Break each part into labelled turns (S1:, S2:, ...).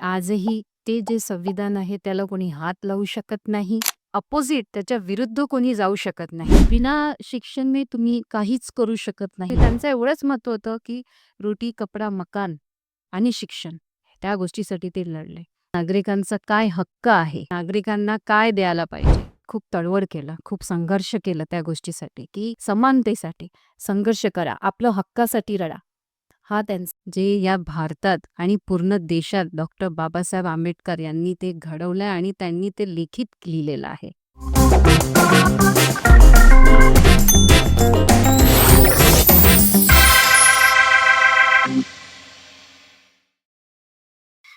S1: आजही ते जे संविधान आहे त्याला कोणी हात लावू शकत नाही. अपोजिट त्याच्या विरुद्ध कोणी जाऊ शकत नाही. बिना शिक्षण तुम्ही काहीच करू शकत नाही. त्यांचं एवढंच मत होतं, की रोटी, कपडा, मकान आणि शिक्षण त्या गोष्टीसाठी ते लढले. नागरिकांचा काय हक्क आहे, नागरिकांना काय द्यायला पाहिजे, खूप तळवळ केलं, खूप संघर्ष केलं त्या गोष्टीसाठी, की समानतेसाठी संघर्ष करा, आपलं हक्कासाठी रडा हा त्यांचा जे या भारतात आणि पूर्ण देशात डॉक्टर बाबासाहेब आंबेडकर यांनी ते घडवलंय आणि त्यांनी ते लिखित लिहिलेलं आहे.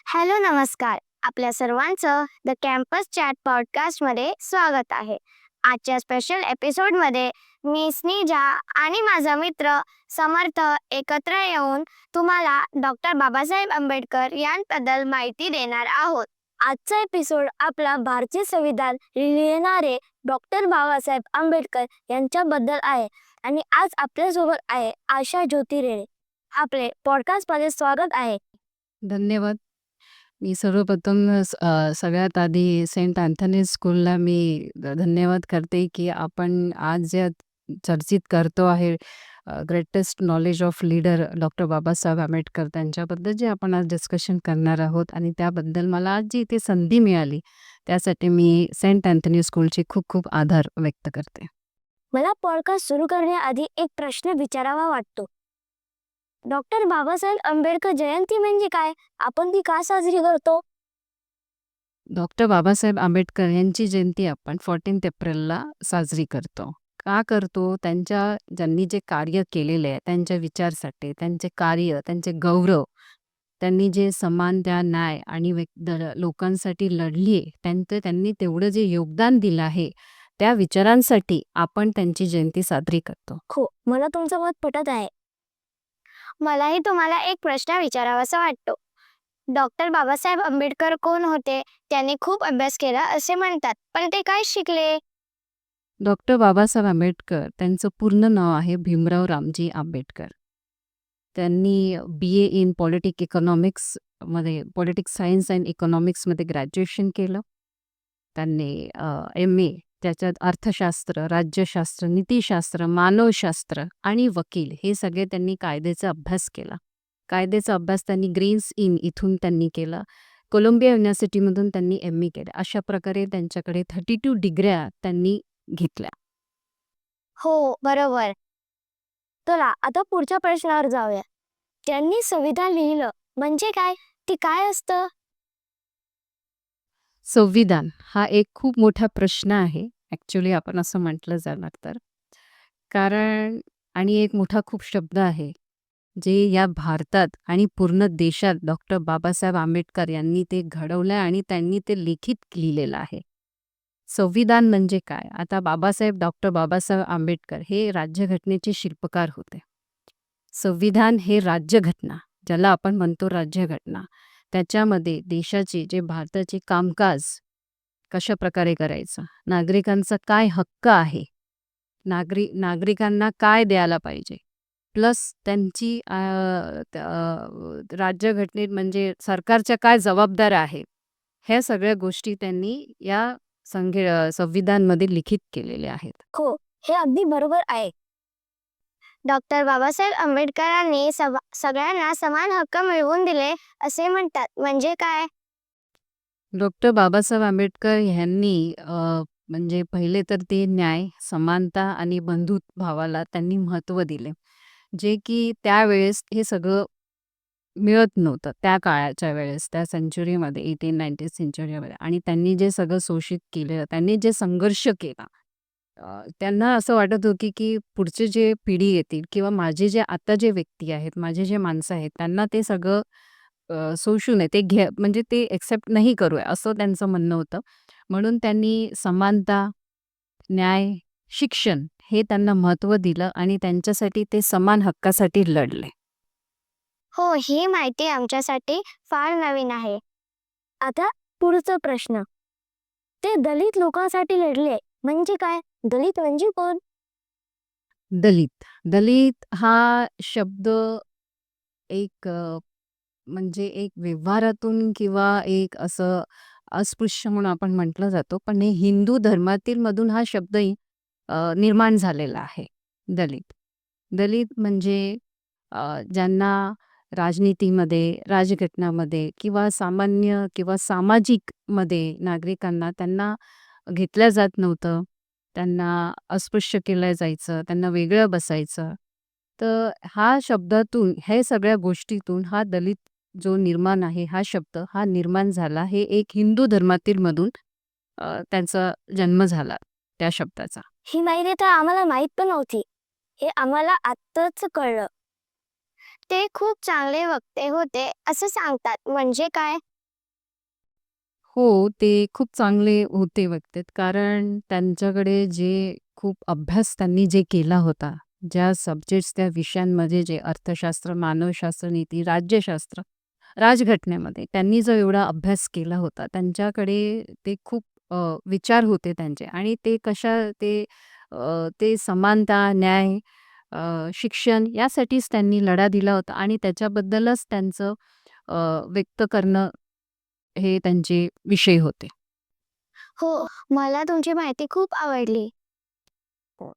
S2: हॅलो नमस्कार आपल्या सर्वांचं द कॅम्पस चॅट पॉडकास्टमध्ये स्वागत आहे आजच्या स्पेशल एपिसोडमध्ये मी स्नेजा आणि माझा मित्र समर्थ एकत्र येऊन तुम्हाला डॉक्टर बाबासाहेब आंबेडकर यांबद्दल माहिती देणार आहोत. आजचा एपिसोड आपला भारतीय संविधान लिहिणारे डॉक्टर बाबासाहेब आंबेडकर यांच्याबद्दल आहे आणि आज आपल्यासोबत आहे आशा ज्योती आपले पॉडकास्टमध्ये स्वागत आहे.
S1: धन्यवाद. मी सर्वप्रथम अ, सगळ्यात आधी सेंट अँथनी स्कूलला मी धन्यवाद करते, की आपण आज जे चर्चित करतो आहे अ, greatest knowledge of leader doctor Babasaheb Ambedkar त्यांच्याबद्दल जे आपण आज डिस्कशन करणार आहोत आणि त्याबद्दल मला आज जी इथे संधी मिळाली, त्यासाठी मी सेंट अँथनी स्कूलचे खूप खूप आभार व्यक्त करते.
S2: मला पॉडकास्ट सुरू करण्याआधी एक प्रश्न विचारावा वाटतो. डॉक्टर बाबासाहेब आंबेडकर जयंती म्हणजे काय? आपण ती का साजरी करतो?
S1: डॉक्टर बाबासाहेब आंबेडकर यांची जयंती आपण 14th एप्रिलला साजरी करतो. का करतो? त्यांच्या ज्यांनी जे कार्य केलेले आहे, त्यांच्या विचारसाठी, त्यांचे कार्य, त्यांचे गौरव, त्यांनी जे समानता, न्याय आणि लोकांसाठी लढली आहे, त्यांचं त्यांनी तेवढं जे योगदान दिलं आहे, त्या विचारांसाठी आपण त्यांची जयंती साजरी करतो.
S2: हो, मला तुमचं मत पटत आहे. मलाही तुम्हाला एक प्रश्न विचारावासा वाटतो. डॉक्टर बाबासाहेब आंबेडकर कोण होते? त्यांनी खूप अभ्यास केला असे म्हणतात, पण ते काय शिकले?
S1: डॉक्टर बाबासाहेब आंबेडकर त्यांचं पूर्ण नाव आहे भीमराव रामजी आंबेडकर. त्यांनी बी-ए इन पॉलिटिक इकॉनॉमिक्समध्ये पॉलिटिक्स सायन्स अँड इकॉनॉमिक्समध्ये ग्रॅज्युएशन केलं. त्यांनी एम-ए त्याच्यात अर्थशास्त्र, राज्यशास्त्र, नीतिशास्त्र, मानवशास्त्र आणि वकील हे सगळे त्यांनी कायद्याचा अभ्यास केला. कायद्याचा अभ्यास त्यांनी ग्रीन्स इन इथून त्यांनी केला. कोलंबिया युनिव्हर्सिटीमधून त्यांनी एम-ए केलं. अशा प्रकारे त्यांच्याकडे 32 डिग्र्या त्यांनी घेतल्या.
S2: हो, बरोबर. चला आता पुढच्या प्रश्नावर जाऊया. त्यांनी संविधान लिहिलं म्हणजे काय? ते काय असतं?
S1: संविधान हा एक खूप मोठा प्रश्न आहे. ॲक्च्युली आपण असं म्हटलं जाणार तर. कारण आणि एक मोठा खूप शब्द आहे, जे या भारतात आणि पूर्ण देशात डॉक्टर बाबासाहेब आंबेडकर यांनी ते घडवलंय आणि त्यांनी ते लिखित लिहिलेलं आहे. संविधान म्हणजे काय? आता बाबासाहेब डॉक्टर बाबासाहेब आंबेडकर हे राज्यघटनेचे शिल्पकार होते. संविधान हे राज्यघटना, ज्याला आपण म्हणतो राज्यघटना, त्याच्यामध्ये देशाचे जे भारताचे कामकाज कशा प्रकारे करायचं, नागरिकांचा काय हक्क आहे, नागरिक नागरिकांना काय द्यायला पाहिजे, प्लस त्यांची राज्यघटनेत म्हणजे सरकारच्या काय जबाबदाऱ्या आहेत, ह्या सगळ्या गोष्टी त्यांनी या संघे संविधानमध्ये लिखित केलेल्या आहेत.
S2: हो, हे अगदी बरोबर आहे. डॉक्टर बाबासाहेब आंबेडकरांनी सगळ्यांना समान हक्क मिळवून दिले असे म्हणतात, म्हणजे काय?
S1: डॉक्टर बाबासाहेब आंबेडकर ह्यांनी अ, म्हणजे पहिले तर ते न्याय, समानता आणि बंधुभावाला त्यांनी महत्त्व दिले. जे की त्यावेळेस हे सगळं मिळत नव्हतं त्या काळाच्या वेळेस, त्या सेंच्युरीमध्ये 18-19th सेंच्युरीमध्ये आणि त्यांनी जे सगळं शोषित केलं, त्यांनी जे संघर्ष केला, अ, त्यांना असं वाटत होतं, की पुढचे जे पिढी येतील किंवा माझे जे आता जे व्यक्ती आहेत, माझे जे माणसं आहेत, त्यांना ते सगळं अ, सोसू नये, ते घे म्हणजे ते एक्सेप्ट नाही करूया, असं त्यांचं म्हणणं होतं. म्हणून त्यांनी समानता, न्याय, शिक्षण हे त्यांना महत्त्व दिलं आणि त्यांच्यासाठी ते समान हक्कासाठी लढले.
S2: हो, ही माहिती आमच्यासाठी फार नवीन आहे. आता पुढचा प्रश्न. ते दलित लोकांसाठी लढले म्हणजे काय? दलित म्हणजे कोण?
S1: दलित. दलित हा शब्द एक अ, म्हणजे एक व्यवहारातून किंवा एक असं अस्पृश्य म्हणून आपण म्हटलं जातो. पण हे हिंदू धर्मातील मधून हा शब्दही अ, निर्माण झालेला आहे, दलित. दलित म्हणजे अ, ज्यांना राजनीतीमध्ये, राजघटनामध्ये किंवा सामान्य किंवा सामाजिकमध्ये नागरिकांना त्यांना घेतलं जात नव्हतं. त्यांना अस्पृश्य केलं जायचं, त्यांना वेगळं बसायचं. तर हा शब्दातून, हे सगळ्या गोष्टीतून हा दलित जो निर्माण आहे, हा शब्द हा निर्माण झाला. हे एक हिंदू धर्मातील मधून त्यांचा जन्म झाला त्या शब्दाचा.
S2: ही माहिती तर आम्हाला माहीत पण नव्हती. हे आम्हाला आत्ताच कळलं. ते खूप चांगले वक्ते होते असं सांगतात. म्हणजे काय?
S1: हो, ते खूप चांगले होते वक्ते. कारण त्यांच्याकडे जे खूप अभ्यास त्यांनी जे केला होता, ज्या सब्जेक्ट्स त्या विषयांमध्ये जे अर्थशास्त्र, मानवशास्त्र, नीती, राज्यशास्त्र, राजघटनेमध्ये त्यांनी जो एवढा अभ्यास केला होता, त्यांच्याकडे ते खूप अ, विचार होते त्यांचे आणि ते कशा ते अ, ते समानता, न्याय, अ, शिक्षण यासाठीच त्यांनी लढा दिला होता आणि त्याच्याबद्दलच त्यांचं अ, व्यक्त करणं हे त्यांचे विषय होते.
S2: हो, मला तुमची माहिती खूप आवडली.
S1: हो.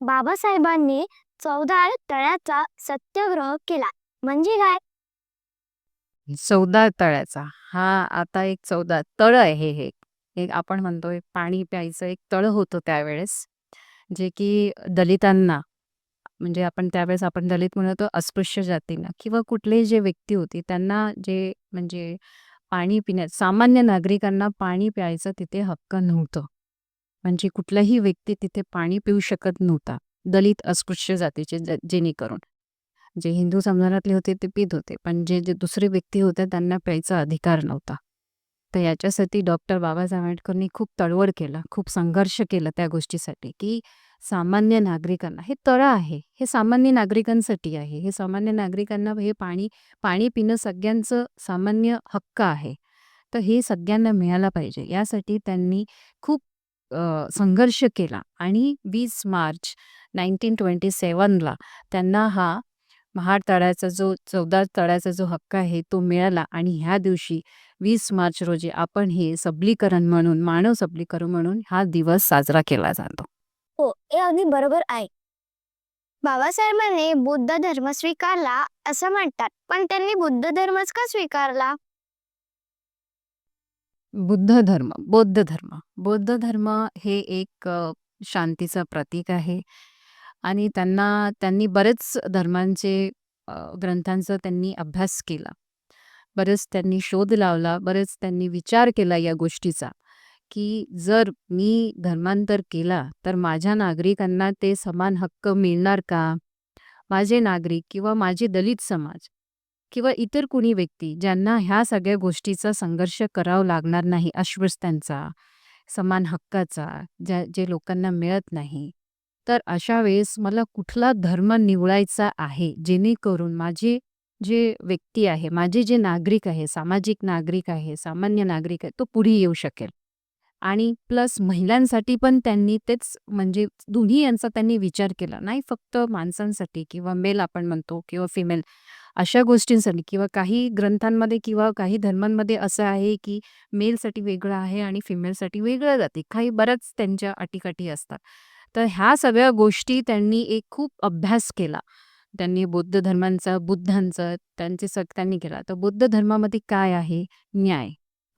S2: बाबासाहेबांनी चौदार तळ्याचा सत्याग्रह केला. म्हणजे काय?
S1: चौदा तळ्याचा. हा आता एक चौदा तळं आहे हे. एक आपण म्हणतोय पाणी प्यायचं एक तळं होतं त्यावेळेस, जे की दलितांना म्हणजे आपण त्यावेळेस आपण दलित म्हणतो अस्पृश्य जातींना किंवा कुठलेही जे व्यक्ती होती त्यांना जे म्हणजे पाणी पिण्यात सामान्य नागरिकांना पाणी प्यायचं तिथे हक्क नव्हतं. म्हणजे कुठलाही व्यक्ती तिथे पाणी पिऊ शकत नव्हता. दलित, अस्पृश्य जातीचे जेणेकरून. जे हिंदू समाजातले होते ते पीत होते. पण जे जे दुसरे व्यक्ती होते त्यांना प्यायचा अधिकार नव्हता. तर याच्यासाठी डॉक्टर बाबासाहेब आंबेडकरनी खूप तळवळ केला, खूप संघर्ष केला त्या गोष्टीसाठी, की सामान्य नागरिकांना हे तळं आहे. हे सामान्य नागरिकांसाठी आहे. हे सामान्य नागरिकांना हे पाणी पाणी पिणं सगळ्यांचं सामान्य हक्क आहे. तर हे सगळ्यांना मिळायला पाहिजे. यासाठी त्यांनी खूप संघर्ष केला आणि वीस मार्च 1927 ला त्यांना हा महाड तळ्याचा जो चौदार तळ्याचा जो हक्क आहे तो मिळाला आणि ह्या दिवशी 20 मार्च रोजी आपण हे सबलीकरण म्हणून, मानव सबलीकरण म्हणून हा दिवस साजरा केला जातो.
S2: हो, हे अगदी बरोबर आहे. बाबासाहेबांनी बुद्ध धर्म स्वीकारला असं म्हणतात. पण त्यांनी बुद्ध धर्मच का स्वीकारला?
S1: बुद्ध धर्म, बौद्ध धर्म. बौद्ध धर्म हे एक शांतीचं प्रतीक आहे आणि त्यांना त्यांनी बरेच धर्मांचे ग्रंथांचा त्यांनी अभ्यास केला. बरेच त्यांनी शोध लावला, बरेच त्यांनी विचार केला या गोष्टीचा, की जर मी धर्मांतर केला, तर माझ्या नागरिकांना ते समान हक्क मिळणार का? माझे नागरिक किंवा माझे दलित समाज किंवा इतर कुणी व्यक्ती ज्यांना ह्या सगळ्या गोष्टीचा संघर्ष करावा लागणार नाही, अस्वस्थ्यांचा समान हक्काचा, ज्या जे लोकांना मिळत नाही. तर अशा वेळेस मला कुठला धर्म निवडायचा आहे, जेणेकरून माझे जे व्यक्ती आहे, माझे जे नागरिक आहे, सामाजिक नागरिक आहे, सामान्य नागरिक आहे, तो पुढे येऊ शकेल. आणि प्लस महिलांसाठी पण त्यांनी तेच म्हणजे दोन्ही यांचा त्यांनी विचार केला. नाही फक्त माणसांसाठी किंवा मेल आपण म्हणतो किंवा फिमेल अशा गोष्टींसाठी किंवा काही ग्रंथांमध्ये किंवा काही धर्मांमध्ये असं आहे, की मेलसाठी वेगळं आहे आणि फिमेलसाठी वेगळं जाते. काही बऱ्याच त्यांच्या अटीकाठी असतात. तर ह्या सगळ्या गोष्टी त्यांनी एक खूप अभ्यास केला. त्यांनी बौद्ध धर्मांचा, बुद्धांचा त्यांचे सग त्यांनी केला. तर बौद्ध धर्मामध्ये काय आहे? न्याय,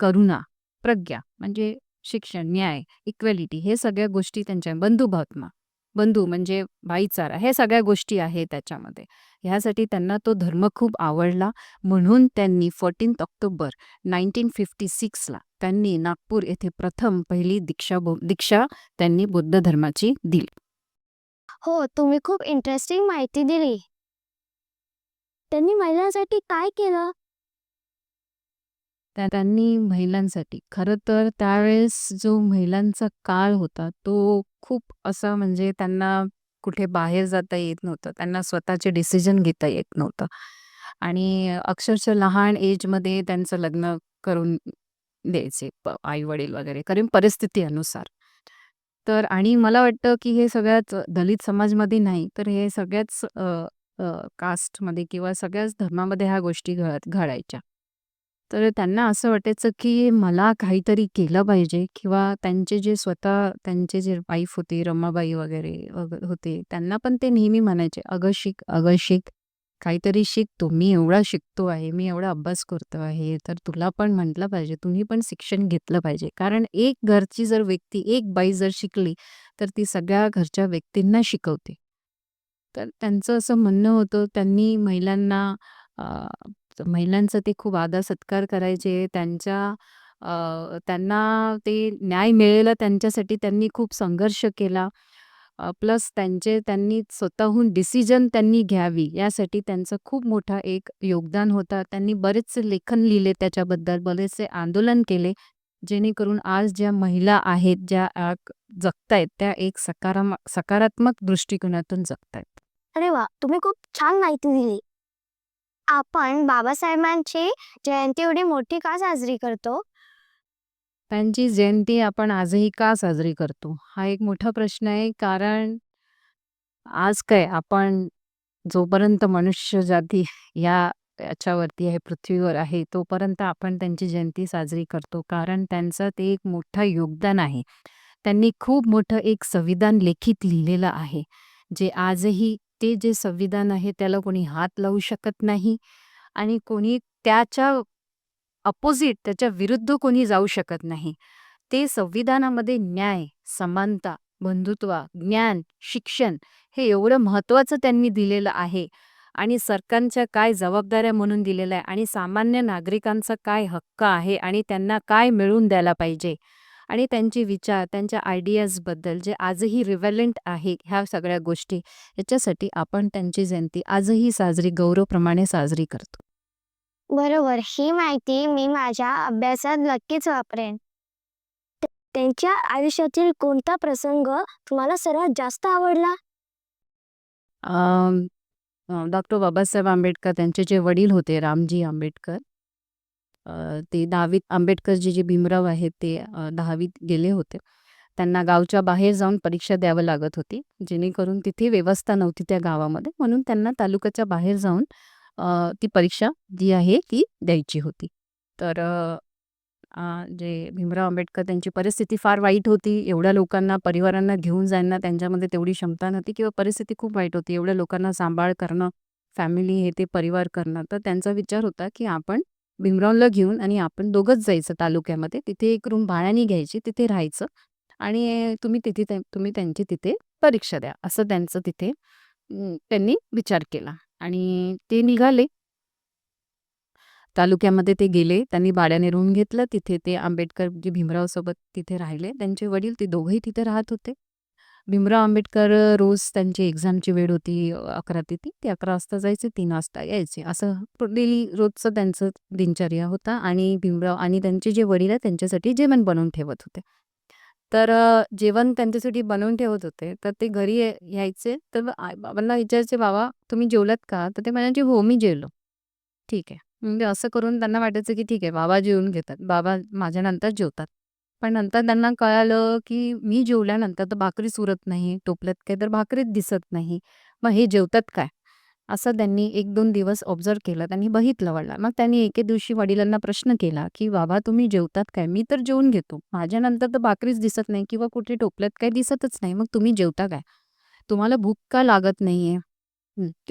S1: करुणा, प्रज्ञा म्हणजे शिक्षण, न्याय, इक्वॅलिटी हे सगळ्या गोष्टी त्यांच्या बंधुभावना, बंधू म्हणजे भाईचारा हे सगळ्या गोष्टी आहेत त्याच्यामध्ये. ह्यासाठी त्यांना तो धर्म खूप आवडला. म्हणून त्यांनी 14 ऑक्टोबर नाईंटीन फिफ्टी सिक्सला त्यांनी नागपूर येथे प्रथम पहिली दीक्षा दीक्षा त्यांनी बौद्ध धर्माची दिली.
S2: हो, तुम्ही खूप इंटरेस्टिंग माहिती दिली. त्यांनी महिलांसाठी काय केलं?
S1: त्या त्यांनी महिलांसाठी खरं तर त्यावेळेस जो महिलांचा काळ होता, तो खूप असा म्हणजे त्यांना कुठे बाहेर जाता येत नव्हतं. त्यांना स्वतःचे डिसिजन घेता येत नव्हतं आणि अक्षरशः लहान एजमध्ये त्यांचं लग्न करून द्यायचे आई-वडील वगैरे, कारण परिस्थिती अनुसार. तर आणि मला वाटतं, की हे सगळ्याच दलित समाजमध्ये नाही, तर हे सगळ्याच कास्टमध्ये किंवा सगळ्याच धर्मामध्ये ह्या गोष्टी घडत घडायच्या. तर त्यांना असं वाटायचं, की मला काहीतरी केलं पाहिजे किंवा त्यांचे जे स्वतः त्यांचे जे वाईफ होते रमाबाई वगैरे होते, त्यांना पण ते नेहमी म्हणायचे, "अगं शिक, अगं शिक, काहीतरी शिक तू. मी एवढा शिकतो आहे, मी एवढा अभ्यास करतो आहे, तर तुला पण म्हटलं पाहिजे, तुम्ही पण शिक्षण घेतलं पाहिजे." कारण एक घरची जर व्यक्ती, एक बाई जर शिकली, तर ती सगळ्या घरच्या व्यक्तींना शिकवते. तर त्यांचं असं म्हणणं होतं, त्यांनी महिलांना अ, महिलांचा ते खूप आदर-सत्कार करायचे. त्यांच्या अ, त्यांना ते न्याय मिळेल त्यांच्यासाठी त्यांनी खूप संघर्ष केला. प्लस त्यांचे त्यांनी स्वतःहून डिसिजन त्यांनी घ्यावी यासाठी त्यांचं खूप मोठा एक योगदान होता त्यांनी बरेचसे लेखन लिहिले त्याच्याबद्दल, बरेचसे आंदोलन केले, जेणेकरून आज ज्या महिला आहेत, ज्या जगतायत, त्या एक सकाराम सकारात्मक दृष्टिकोनातून जगतायत.
S2: अरे वा तुम्ही खूप छान माहिती दिली. आपण बाबासाहेबांची जयंती एवढी मोठी का साजरी करतो?
S1: त्यांची जयंती आपण आजही का साजरी करतो? हा एक मोठा प्रश्न आहे. कारण आज काय आपण जोपर्यंत मनुष्य जाती या याच्यावरती आहे, पृथ्वीवर आहे, तोपर्यंत आपण त्यांची जयंती साजरी करतो. कारण त्यांचं ते एक मोठं योगदान आहे. त्यांनी खूप मोठं एक संविधान लिखित लिहिलेलं आहे, जे आजही ते जे संविधान आहे, त्याला कोणी हात लावू शकत नाही आणि कोणी त्याच्या अपोजिट त्याच्या विरुद्ध कोणी जाऊ शकत नाही. ते संविधानामध्ये न्याय, समानता, बंधुत्व, ज्ञान, शिक्षण हे एवढं महत्त्वाचं त्यांनी दिलेलं आहे आणि सरकारच्या काय जबाबदाऱ्या म्हणून दिलेल्या आहे आणि सामान्य नागरिकांचा काय हक्क आहे आणि त्यांना काय मिळवून द्यायला पाहिजे आणि त्यांचे विचार, त्यांच्या आयडियाजबद्दल जे आजही रिव्हेलंट आहे, ह्या सगळ्या गोष्टी, याच्यासाठी आपण त्यांची जयंती आजही साजरी गौरवप्रमाणे साजरी करतो.
S2: बरोबर. ही माहिती मी माझ्या अभ्यासात नक्कीच वापरेन. त्यांच्या आयुष्यातील कोणता प्रसंग तुम्हाला सर्वात जास्त आवडला?
S1: अ, डॉक्टर बाबासाहेब आंबेडकर त्यांचे जे वडील होते रामजी आंबेडकर अ, ते दहावीत आंबेडकर जे भीमराव आहेत ते अ, 10वीत गेले होते. त्यांना गावच्या बाहेर जाऊन परीक्षा द्यावं लागत होती, जेणेकरून तिथे व्यवस्था नव्हती त्या गावामध्ये, म्हणून त्यांना तालुक्याच्या बाहेर जाऊन ती परीक्षा जी आहे ती द्यायची होती. तर जे भीमराव आंबेडकर त्यांची परिस्थिती फार वाईट होती. एवढ्या लोकांना, परिवारांना घेऊन जायला त्यांच्यामध्ये तेवढी क्षमता नव्हती किंवा परिस्थिती खूप वाईट होती. एवढ्या लोकांना सांभाळ करणं, फॅमिली हे ते परिवार करणं. तर त्यांचा विचार होता, की आपण भीमरावला घेऊन आणि आपण दोघंच जायचं तालुक्यामध्ये. तिथे एक रूम भाड्याने घ्यायची, तिथे राहायचं आणि तुम्ही तिथे तुम्ही त्यांची तिथे परीक्षा द्या, असं त्यांचं तिथे त्यांनी विचार केला आणि ते निघाले. तालुक्यामध्ये ते गेले. त्यांनी भाड्याने रूम घेतलं. तिथे ते आंबेडकर जे भीमरावसोबत तिथे राहिले. त्यांचे वडील ते दोघंही तिथे राहत होते. भीमराव आंबेडकर रोज त्यांची एक्झामची वेळ होती 11 ते 3. ते 11 वाजता जायचे, 3 वाजता यायचे. असं डेली रोजचं त्यांचं दिनचर्या होता आणि भीमराव आणि त्यांचे जे वडील आहेत त्यांच्यासाठी जेवण बनवून ठेवत होते. तर अ, जेवण त्यांच्यासाठी बनवून ठेवत होते. तर ते घरी या यायचे. तर आई-बाबांना विचारायचे, "बाबा तुम्ही जेवलात का?" तर ते म्हणायचे, "हो, मी जेवलो." ठीक आहे. म्हणजे असं करून त्यांना वाटायचं, की ठीक आहे बाबा जेवून घेतात. बाबा माझ्यानंतर जेवतात. पण नंतर त्यांना कळालं, की मी जेवल्यानंतर तर भाकरीच उरत नाही. टोपल्यात काही तर भाकरीच दिसत नाही. मग हे जेवतात काय? असं त्यांनी 1-2 दिवस ऑब्झर्व्ह केलं. त्यांनी बघितलं वडला मग त्यांनी एके दिवशी वडिलांना प्रश्न केला, की "बाबा तुम्ही जेवतात काय? मी तर जेवून घेतो. माझ्यानंतर तर भाकरीच दिसत नाही किंवा कुठे टोपल्यात काही दिसतच नाही. मग तुम्ही जेवता काय? तुम्हाला भूक का लागत नाहीये?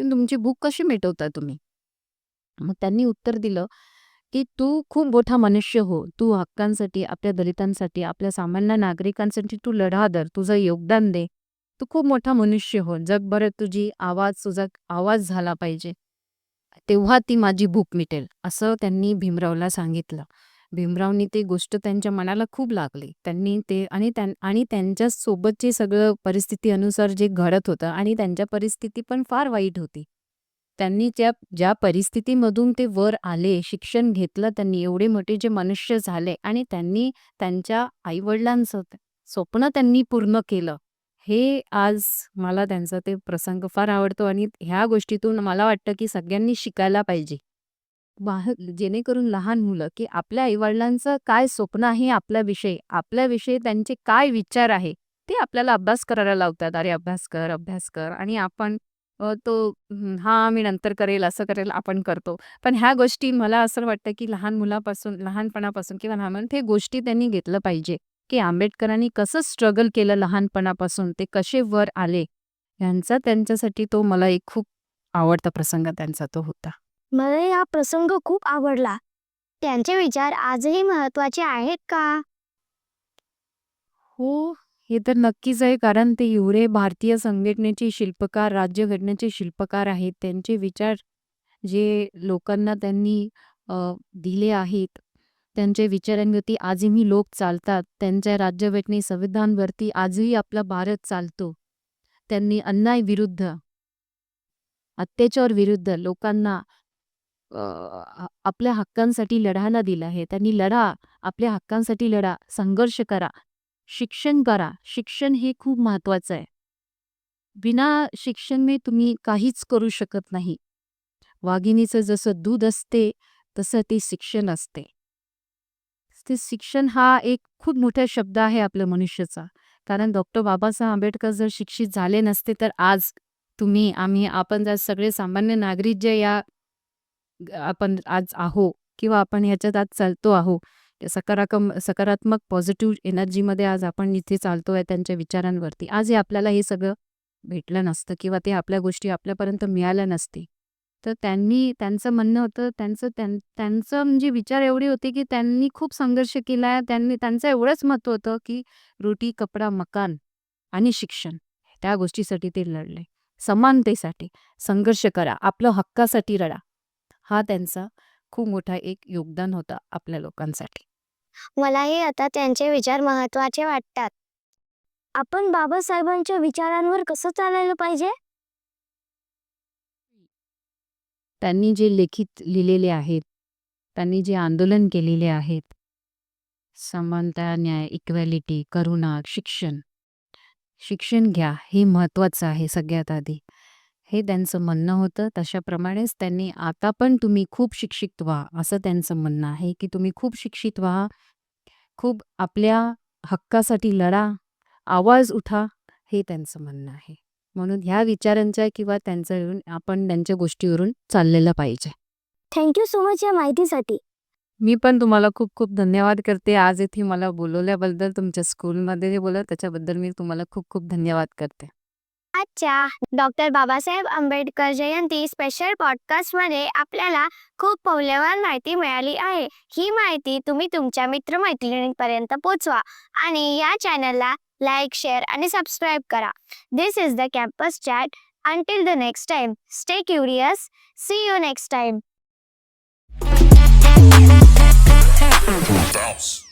S1: तुमची भूक कशी मिटवता तुम्ही?" मग त्यांनी उत्तर दिलं, की "तू खूप मोठा मनुष्य हो. तू हक्कांसाठी, आपल्या दलितांसाठी, आपल्या सामान्य नागरिकांसाठी तू लढा दर तुझं योगदान दे. तू खूप मोठा मनुष्य हो. जगभरात तुझी आवाज तुझा आवाज झाला पाहिजे. तेव्हा ती माझी भूक मिटेल." असं त्यांनी भीमरावला सांगितलं. भीमरावनी ती गोष्ट त्यांच्या मनाला खूप लागली. त्यांनी ते आणि त्यां आणि त्यांच्यासोबतचे सगळं परिस्थिती अनुसार जे घडत होतं आणि त्यांच्या परिस्थिती पण फार वाईट होती. त्यांनी त्या ज्या परिस्थितीमधून ते वर आले, शिक्षण घेतलं त्यांनी, एवढे मोठे जे मनुष्य झाले आणि त्यांनी त्यांच्या आईवडिलांचं स्वप्न त्यांनी पूर्ण केलं. हे आज मला त्यांचा ते प्रसंग फार आवडतो आणि ह्या गोष्टीतून मला वाटतं, की सगळ्यांनी शिकायला पाहिजे. जेणेकरून लहान मुलं, की आपल्या आई-वडिलांचं काय स्वप्न आहे आपल्याविषयी, आपल्याविषयी त्यांचे काय विचार आहे, ते आपल्याला अभ्यास करायला लावतात. "अरे अभ्यास कर, अभ्यास कर" आणि आपण अ, तो हा हां, मी नंतर करेल, असं करेल, आपण करतो. पण ह्या गोष्टी मला असं वाटतं, की लहान मुलापासून लहानपणापासून किंवा लहान ते गोष्टी त्यांनी घेतलं पाहिजे, की आंबेडकरांनी कसं स्ट्रगल केलं लहानपणापासून, ते कसे वर आले. ह्यांचा त्यांच्यासाठी तो मला एक खूप आवडता प्रसंग त्यांचा तो होता.
S2: मला हा प्रसंग खूप आवडला. त्यांचे विचार आजही महत्त्वाचे आहेत का?
S1: हो, हे तर नक्कीच आहे. कारण ते एवढे भारतीय संघटनेचे शिल्पकार, राज्यघटनेचे शिल्पकार आहेत. त्यांचे विचार जे लोकांना त्यांनी दिले आहेत, त्यांचे विचारांवरती आजही लोक चालतात. त्यांच्या राज्यघटने संविधानवरती आजही आपला भारत चालतो. त्यांनी अन्याय विरुद्ध अत्याचार विरुद्ध लोकांना आपल्या हक्कांसाठी लढायला दिलं आहे. त्यांनी लढा, आपल्या हक्कांसाठी लढा, संघर्ष करा, शिक्षण करा. शिक्षण हे खूप महत्त्वाचं आहे. बिना शिक्षणाने तुम्ही काहीच करू शकत नाही. वाघिणीचं जसं दूध असते, तसं ते शिक्षण असते. ते शिक्षण हा एक खूप मोठा शब्द आहे आपल्या मनुष्याचा. कारण डॉक्टर बाबासाहेब आंबेडकर जर शिक्षित झाले नसते, तर आज तुम्ही, आम्ही, आपण जर सगळे सामान्य नागरिक जे या आपण आज आहो किंवा आपण ह्याच्यात आज चालतो आहो. सकारात्मक सकारात्मक पॉझिटिव्ह एनर्जीमध्ये आज आपण इथे चालतोय त्यांच्या विचारांवरती. आज हे आपल्याला हे सगळं भेटलं नसतं किंवा ते आपल्या गोष्टी आपल्यापर्यंत मिळाल्या नसते. तर त्यांनी त्यांचं म्हणणं होतं, त्यांचं त्यां त्यांचं म्हणजे विचार एवढे होते, की त्यांनी खूप संघर्ष केलाय. त्यांनी त्यांचं एवढंच महत्त्व होतं, की रोटी, कपडा, मकान आणि शिक्षण. त्या गोष्टीसाठी ते लढले. समानतेसाठी संघर्ष करा, आपल्या हक्कासाठी लढा. हा त्यांचा खूप मोठा एक योगदान होता आपल्या लोकांसाठी.
S2: मलाही आता त्यांचे विचार महत्त्वाचे वाटतात. आपण बाबासाहेबांच्या विचारांवर कसं चालायला पाहिजे?
S1: त्यांनी जे लिखित लिहिलेले आहेत, त्यांनी जे आंदोलन केलेले आहेत, समानता, न्याय, इक्वॅलिटी, करुणा, शिक्षण. शिक्षण घ्या, हे महत्त्वाचं आहे सगळ्यात आधी. हे त्यांचं म्हणणं होतं. तशाप्रमाणेच त्यांनी आता पण तुम्ही खूप शिक्षित व्हा, असं त्यांचं म्हणणं आहे, की तुम्ही खूप शिक्षित व्हा. खूप आपल्या हक्कासाठी लढा, आवाज उठा, हे त्यांचं म्हणणं आहे. म्हणून ह्या विचारांच्या किंवा त्यांच्यावरून आपण त्यांच्या गोष्टीवरून चाललेलं पाहिजे.
S2: थँक यू सो मच या माहितीसाठी.
S1: मी पण तुम्हाला खूप खूप धन्यवाद करते. आज इथे मला बोलवल्याबद्दल, तुमच्या स्कूलमध्ये जे बोलवलं त्याच्याबद्दल मी तुम्हाला खूप खूप धन्यवाद करते.
S2: अच्छा, डॉक्टर बाबासाहेब आंबेडकर जयंती स्पेशल पॉडकास्टमध्ये आपल्याला खूप मौल्यवान माहिती मिळाली आहे. ही माहिती तुम्ही तुमच्या मित्र-मैत्रिणींपर्यंत पोहोचवा आणि या चॅनलला लाईक, शेअर आणि सबस्क्राईब करा. This is the campus chat. Until the next time, stay curious. See you next time.
S3: Bounce.